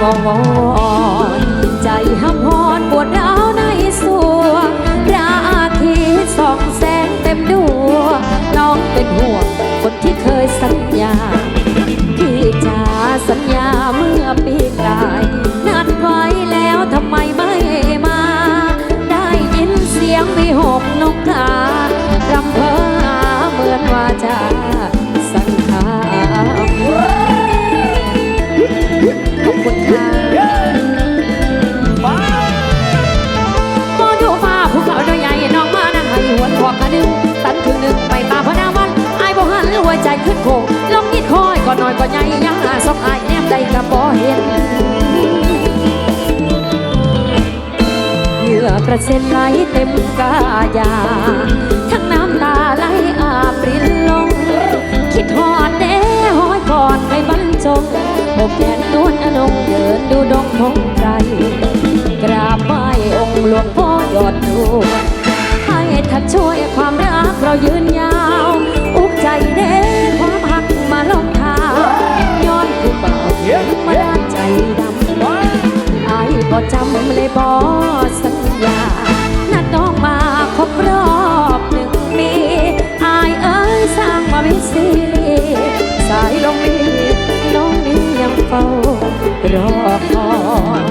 ววอนใจห้ำหอนปวดร้าวในสัวพระอาทิตย์ส่องแสงเต็มดวงน้องเป็นห่วงคนที่เคยสัญญาพี่จ๋าสัญญาเมื่อปีกลายนัดไว้แล้วทำไมไม่มา ได้ยินเสียงวิหกนกกา ก็น้อยก็ใหญ่ยาสองอายแนมได้ก็บ่เห็นเหยื่อกระเซ็นไหลเต็มกายา ทั้งน้ำตาไหลอาปรินลง คิดหอดเน่หอยกอดไปบรรจงอกแขนนวลอนงเดินดูดงพงไกรกราบไหว้องค์หลวงพ่อยอดดูให้ท่านช่วยความรักเรายืน จำเลยบอสัญญานัาต้องมาครบรอบหนึ่งปีอายเอ้ยสร้างมาวิสีสายลงนี้น้องนี้ยังเฝ้ารอคอย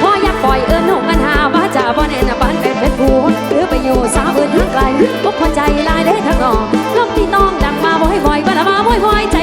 พ่ออยากปล่อยเอิญหงกันหาว่าจะบ่แน่นะบ้านเป็นเพชรบูหรือไปอยู่สาวอื่นทางไกลบุกหัวใจลายได้ทั้งนองลมที่ต้องดังมาบ่อยๆบ่ละมาบ่อยๆใจ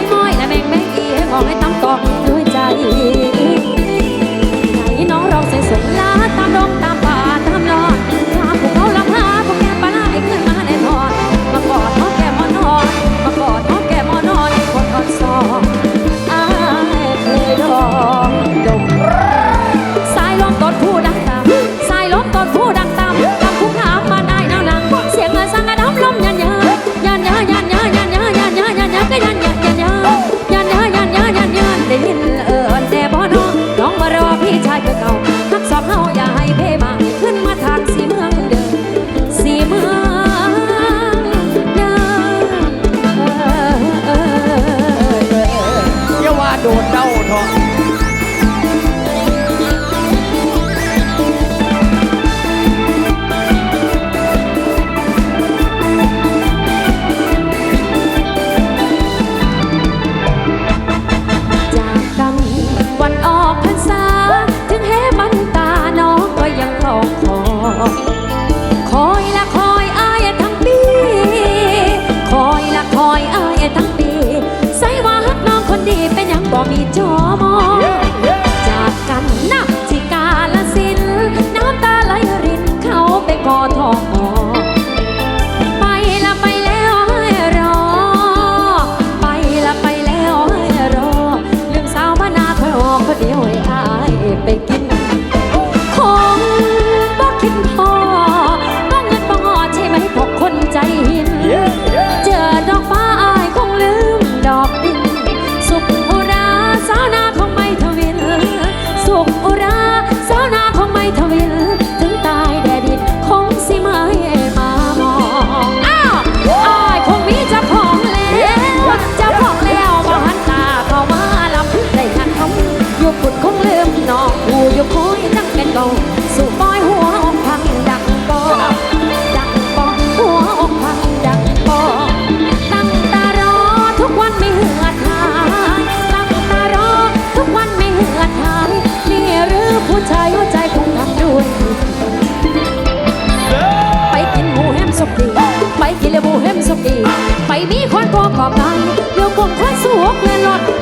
คงพราสุกและหลอด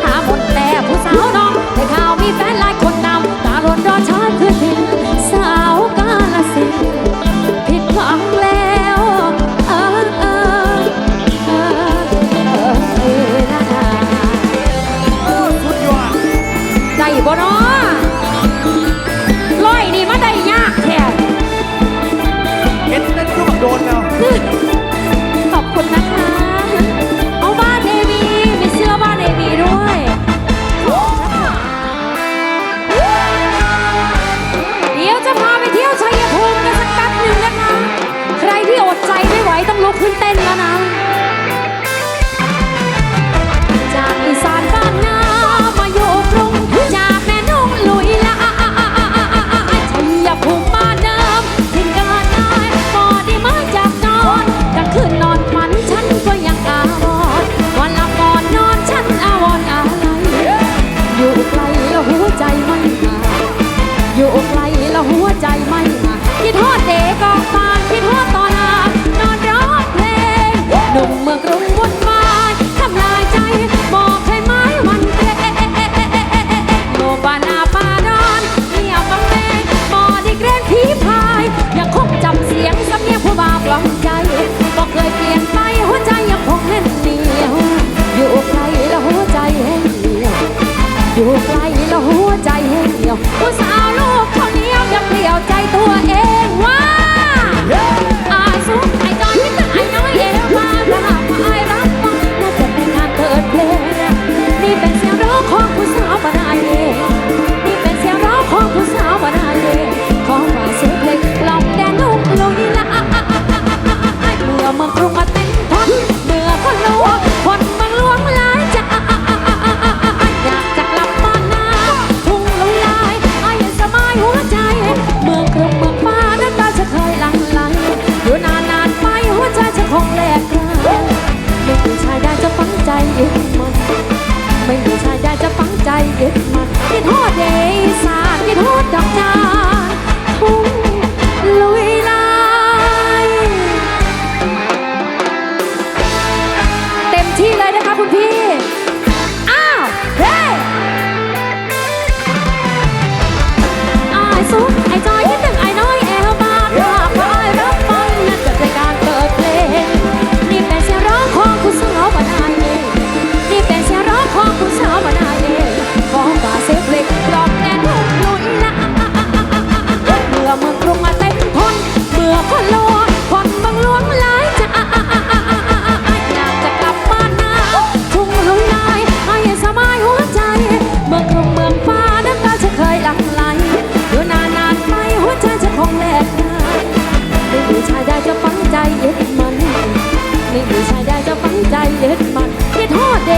ผู้ชายได้จะฟังใจเด็ดมันคิดฮอดเด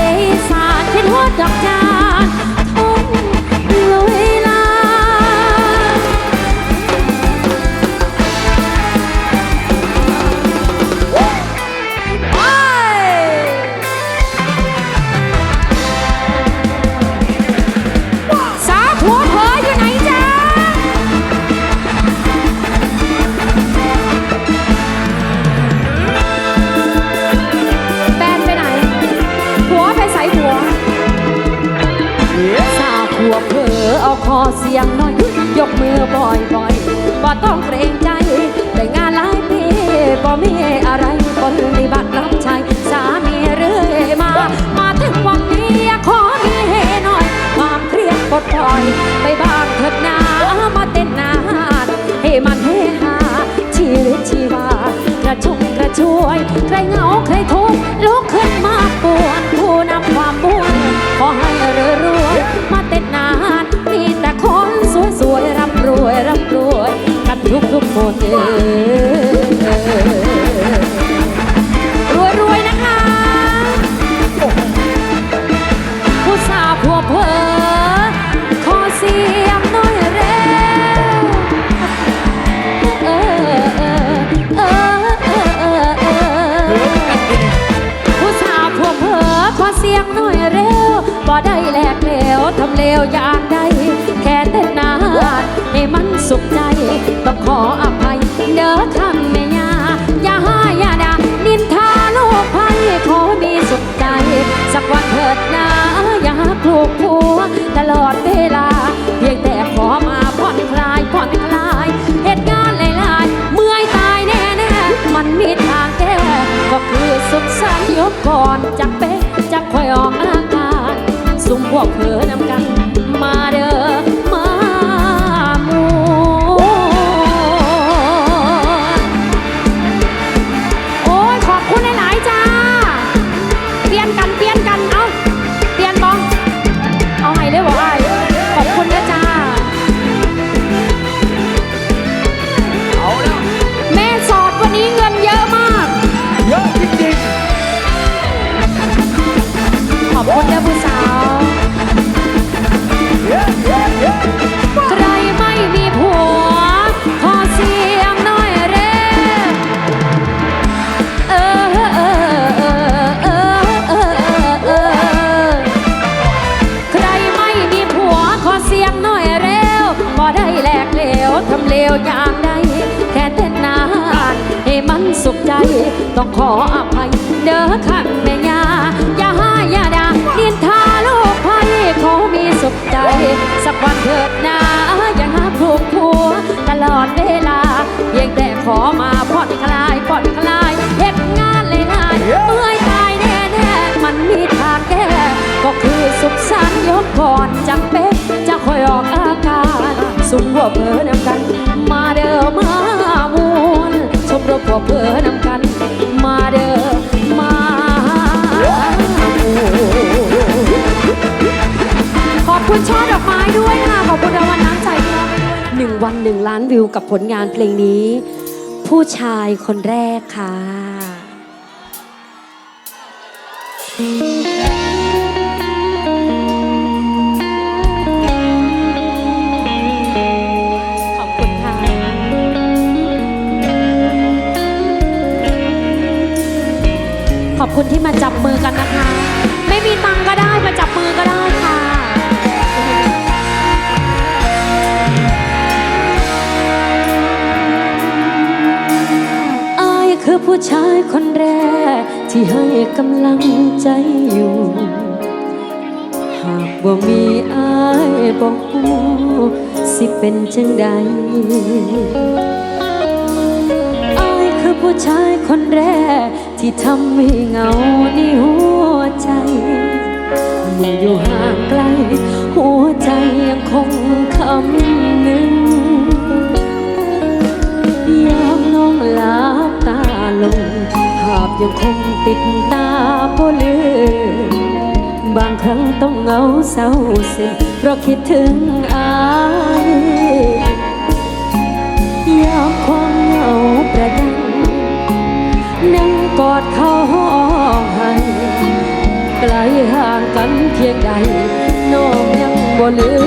สานคิดฮอดดอกจาน ขอเสียงหน่อย ยกมือบ่อยบ่อยบ่ต้องเกรงใจ แต่งานหลายปีบ่มีอะไรคนมีบัตรรับใช้สามีเรื่อยมา มาถึงวันนี้ขอมีเฮหน่อย ความเครียดปลดปล่อย ไปบ้างเถิดนามาเต้นนาให้มันเฮฮาชีวิตชีวากระชุ่มกระชวย ใครเหงาใครทุกข์ลุกขึ้นมาปวด มีแต่คน ก่อนจะียวอยากได้แค่เต้นนานให้มันสุขใจ ต้องขออภัย เด้อค่ะแม่ยาอย่าห้าอย่าด่าเลียนทาลูกภัยขอมีสุขใจ สักวันเถิดนาอย่าหาครูผัวตลอดเวลาเพียงแต่ขอมาผ่อนคลายผ่อนคลายเห็ดงานเลยนายเมื่อยตายแน่แน่มันมีทางแก้ก็คือสุขสันต์ยกก่อนจังเป๊นจะคอยออกอากาศ สุ่มหัวเพอนำกัน มาเด้อมามวนชมรมหัวเพอนำกัน มาเด้อมามวนขอบคุณช่อดอกไม้ด้วยค่ะ ขอบคุณรางวัลน้ำใจที่มอบให้ด้วยหนึ่งวันหนึ่งล้านวิวกับผลงานเพลงนี้ ผู้ชายคนแรกค่ะ ขอบคุณที่มาจับมือกันนะคะ ไม่มีตังก็ได้มาจับมือก็ได้ค่ะ อายคือผู้ชายคนแรก ที่ให้กำลังใจอยู่ หากบ่มีอายบอกสิเป็นจังใด ผู้ชายคนแรก ที่ทำให้เหงาในหัวใจเมื่อยู่ห่างไกล หัวใจยังคงคำหนึ่งยามน้องหลับตาลง ภาพยังคงติดตาบ่ลืมบางครั้งต้องเหงาเศร้าซึมเพราะคิดถึงอาย กอดเขาห้องให้ไกลห่างกันเพียงใดน้องยังบ่ลืม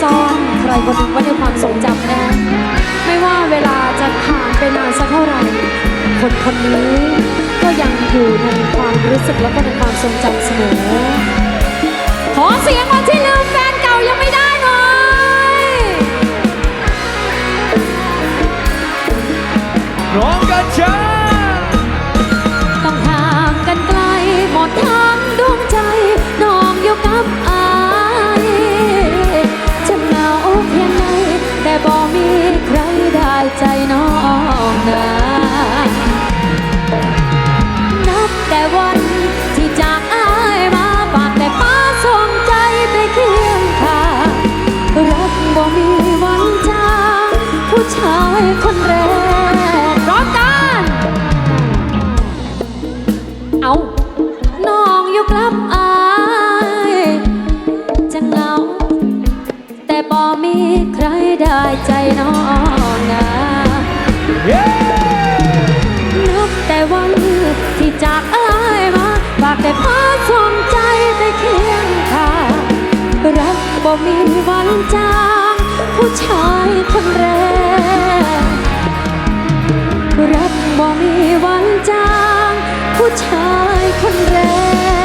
ซ่อนใครคนหนึ่งไว้ในความทรงจำนะไม่ว่าเวลาจะผ่านไปนานสักเท่าไหร่คนคนนี้ก็ยังอยู่ในความรู้สึกแล้วก็ในความทรงจำเสมอ ขอเสียงคนที่ลืมแฟนเก่ายังไม่ได้หน่อยน้องกัญชาต้องห่างกันไกลหมดทั้งดวงใจน้องอยู่กับอา บ่มีใครได้ใจน้องนะนับแต่วันที่จากอายมาปากแต่ป้าส่งใจไปเคียงข้างรักบ่มีวันจางผู้ชายคนแรก มีวันจางผู้ชายคนแรกรักบ่มีวันจางผู้ชายคนแรก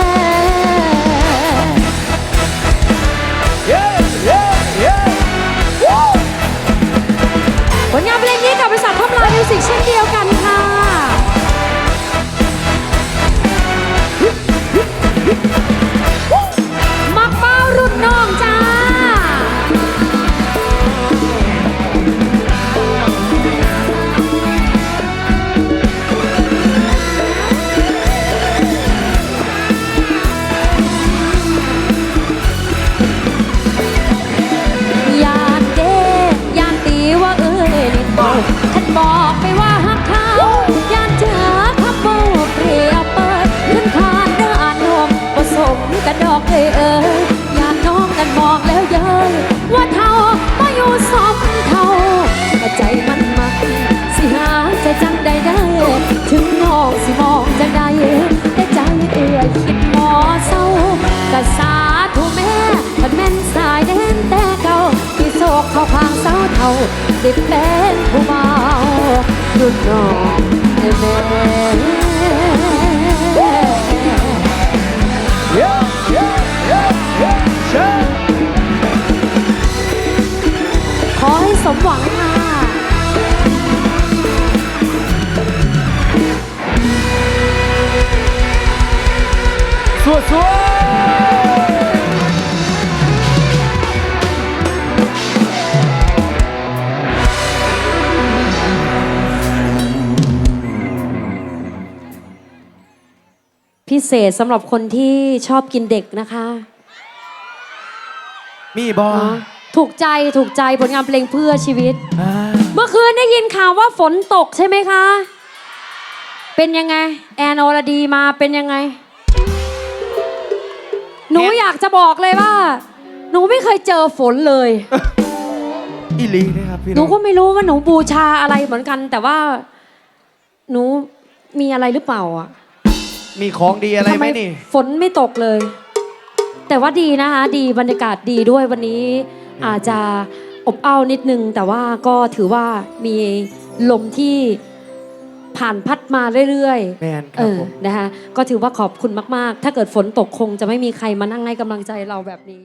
าได้เป็นผู้เบารุ่นน้องแม่แม่เย้เย้เย้เย้เชิขอให้สมหวังค่ะสวดสวด พิเศษสำหรับคนที่ชอบกินเด็กนะคะ มีบออ๋อถูกใจถูกใจผลงานเพลงเพื่อชีวิต อ่าเมื่อคืนได้ยินข่าวว่าฝนตกใช่ไหมคะ เป็นยังไง แอนอรดีมาเป็นยังไง หนูอยากจะบอกเลยว่า หนูไม่เคยเจอฝนเลย อีหลีนะครับพี่หนูน้องก็ไม่รู้ว่าหนูบูชาอะไรเหมือนกัน แต่ว่า หนูมีอะไรหรือเปล่าอะ มีของดีอะไรไหมนี่ ฝนไม่ตกเลย แต่ว่าดีนะคะดีบรรยากาศดีด้วยวันนี้อาจจะอบอ้าวนิดนึง แต่ว่าก็ถือว่ามีลมที่ผ่านพัดมาเรื่อยแมนคๆเอรับอผม นะคะก็ถือว่าขอบคุณมาก ๆ ถ้าเกิดฝนตกคงจะไม่มีใครมานั่งให้กำลังใจเราแบบนี้